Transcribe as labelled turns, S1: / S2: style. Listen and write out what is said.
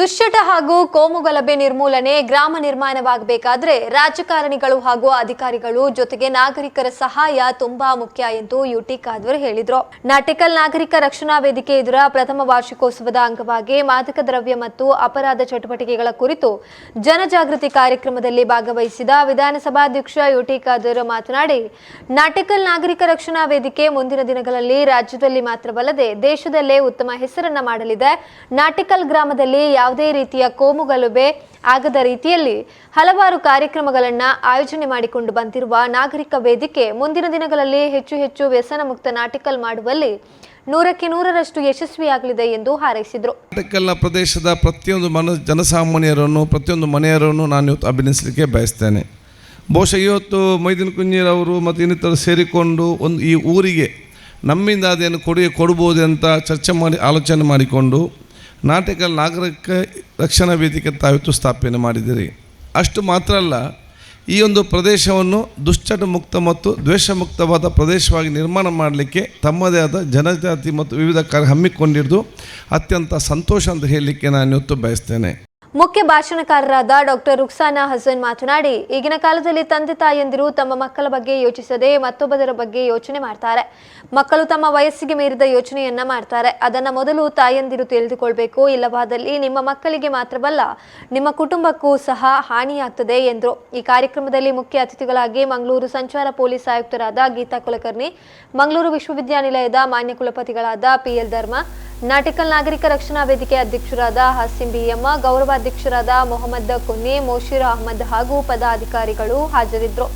S1: ದುಶ್ಚಟ ಹಾಗೂ ಕೋಮುಗಲಭೆ ನಿರ್ಮೂಲನೆ ಗ್ರಾಮ ನಿರ್ಮಾಣವಾಗಬೇಕಾದ್ರೆ ರಾಜಕಾರಣಿಗಳು ಹಾಗೂ ಅಧಿಕಾರಿಗಳು ಜೊತೆಗೆ ನಾಗರಿಕರ ಸಹಾಯ ತುಂಬಾ ಮುಖ್ಯ ಎಂದು ಯುಟಿ ಖಾದ್ವರ್ ಹೇಳಿದ್ರು. ನಾಟಿಕಲ್ ನಾಗರಿಕ ರಕ್ಷಣಾ ವೇದಿಕೆ ಎದುರ ಪ್ರಥಮ ವಾರ್ಷಿಕೋತ್ಸವದ ಅಂಗವಾಗಿ ಮಾದಕ ದ್ರವ್ಯ ಮತ್ತು ಅಪರಾಧ ಚಟುವಟಿಕೆಗಳ ಕುರಿತು ಜನಜಾಗೃತಿ ಕಾರ್ಯಕ್ರಮದಲ್ಲಿ ಭಾಗವಹಿಸಿದ ವಿಧಾನಸಭಾಧ್ಯಕ್ಷ ಯುಟಿ ಖಾದರ್ ಮಾತನಾಡಿ, ನಾಟಿಕಲ್ ನಾಗರಿಕ ರಕ್ಷಣಾ ವೇದಿಕೆ ಮುಂದಿನ ದಿನಗಳಲ್ಲಿ ರಾಜ್ಯದಲ್ಲಿ ಮಾತ್ರವಲ್ಲದೆ ದೇಶದಲ್ಲೇ ಉತ್ತಮ ಹೆಸರನ್ನ ಮಾಡಲಿದೆ. ನಾಟಿಕಲ್ ಗ್ರಾಮದಲ್ಲಿ ಯಾವುದೇ ರೀತಿಯ ಕೋಮುಗಲಭೆ ಆಗದ ರೀತಿಯಲ್ಲಿ ಹಲವಾರು ಕಾರ್ಯಕ್ರಮಗಳನ್ನು ಆಯೋಜನೆ ಮಾಡಿಕೊಂಡು ಬಂದಿರುವ ನಾಗರಿಕ ವೇದಿಕೆ ಮುಂದಿನ ದಿನಗಳಲ್ಲಿ ಹೆಚ್ಚು ಹೆಚ್ಚು ವ್ಯಸನ ಮುಕ್ತ ನಾಟಿಕಲ್ ಮಾಡುವಲ್ಲಿ ನೂರಕ್ಕೆ ನೂರರಷ್ಟು ಯಶಸ್ವಿಯಾಗಲಿದೆ ಎಂದು ಹಾರೈಸಿದರು.
S2: ನಾಟಿಕಲ್ನ ಪ್ರದೇಶದ ಪ್ರತಿಯೊಂದು ಮನ ಜನಸಾಮಾನ್ಯರನ್ನು, ಪ್ರತಿಯೊಂದು ಮನೆಯರನ್ನು ನಾನು ಇವತ್ತು ಅಭಿನಯಿಸಲಿಕ್ಕೆ ಬಯಸ್ತೇನೆ. ಬಹುಶಃ ಇವತ್ತು ಮೈದಿನ ಕುಂಜಿರವರು ಮತ್ತು ಇನ್ನಿತರ ಸೇರಿಕೊಂಡು ಒಂದು ಈ ಊರಿಗೆ ನಮ್ಮಿಂದ ಅದೇನು ಕೊಡುಗೆ ಕೊಡ್ಬೋದು ಅಂತ ಚರ್ಚೆ ಮಾಡಿ, ಆಲೋಚನೆ ಮಾಡಿಕೊಂಡು ನಾಟಕಲ್ ನಾಗರಿಕ ರಕ್ಷಣಾ ವೇದಿಕೆ ತಾವಿತ್ತು ಸ್ಥಾಪನೆ ಮಾಡಿದಿರಿ ಅಷ್ಟು ಮಾತ್ರ ಅಲ್ಲ, ಈ ಒಂದು ಪ್ರದೇಶವನ್ನು ದುಶ್ಚಟ ಮುಕ್ತ ಮತ್ತು ದ್ವೇಷ ಮುಕ್ತವಾದ ಪ್ರದೇಶವಾಗಿ ನಿರ್ಮಾಣ ಮಾಡಲಿಕ್ಕೆ ತಮ್ಮದೇ ಆದ ಜನಜಾತಿ ಮತ್ತು ವಿವಿಧ ಕಾರ್ಯ ಹಮ್ಮಿಕೊಂಡಿದ್ದು ಅತ್ಯಂತ ಸಂತೋಷ ಅಂತ ಹೇಳಲಿಕ್ಕೆ ನಾನು ಇವತ್ತು ಬಯಸ್ತೇನೆ.
S1: ಮುಖ್ಯ ಭಾಷಣಕಾರರಾದ ಡಾಕ್ಟರ್ ರುಕ್ಸಾನಾ ಹಸನ್ ಮಾತನಾಡಿ, ಈಗಿನ ಕಾಲದಲ್ಲಿ ತಂದೆ ತಾಯಂದಿರು ತಮ್ಮ ಮಕ್ಕಳ ಬಗ್ಗೆ ಯೋಚಿಸದೆ ಮತ್ತೊಬ್ಬರ ಬಗ್ಗೆ ಯೋಚನೆ ಮಾಡ್ತಾರೆ. ಮಕ್ಕಳು ತಮ್ಮ ವಯಸ್ಸಿಗೆ ಮೀರಿದ ಯೋಚನೆಯನ್ನ ಮಾಡ್ತಾರೆ. ಅದನ್ನ ಮೊದಲು ತಾಯಂದಿರು ತಿಳಿದುಕೊಳ್ಬೇಕು. ಇಲ್ಲವಾದಲ್ಲಿ ನಿಮ್ಮ ಮಕ್ಕಳಿಗೆ ಮಾತ್ರವಲ್ಲ, ನಿಮ್ಮ ಕುಟುಂಬಕ್ಕೂ ಸಹ ಹಾನಿಯಾಗ್ತದೆ ಎಂದರು. ಈ ಕಾರ್ಯಕ್ರಮದಲ್ಲಿ ಮುಖ್ಯ ಅತಿಥಿಗಳಾಗಿ ಮಂಗಳೂರು ಸಂಚಾರ ಪೊಲೀಸ್ ಆಯುಕ್ತರಾದ ಗೀತಾ ಕುಲಕರ್ಣಿ, ಮಂಗಳೂರು ವಿಶ್ವವಿದ್ಯಾನಿಲಯದ ಮಾನ್ಯ ಕುಲಪತಿಗಳಾದ ಪಿಎಲ್ ಧರ್ಮ ನಾಟಿಕಲ್ ನಾಗರಿಕ ರಕ್ಷಣಾ ವೇದಿಕೆ ಅಧ್ಯಕ್ಷರಾದ ಹಸಿಂ ಬಿಎಮ್ಮ, ಗೌರವಾಧ್ಯಕ್ಷರಾದ ಮೊಹಮ್ಮದ್ ಕುನ್ನಿ, ಮೋಶಿರ್ ಅಹಮದ್ ಹಾಗೂ ಪದಾಧಿಕಾರಿಗಳು ಹಾಜರಿದ್ದರು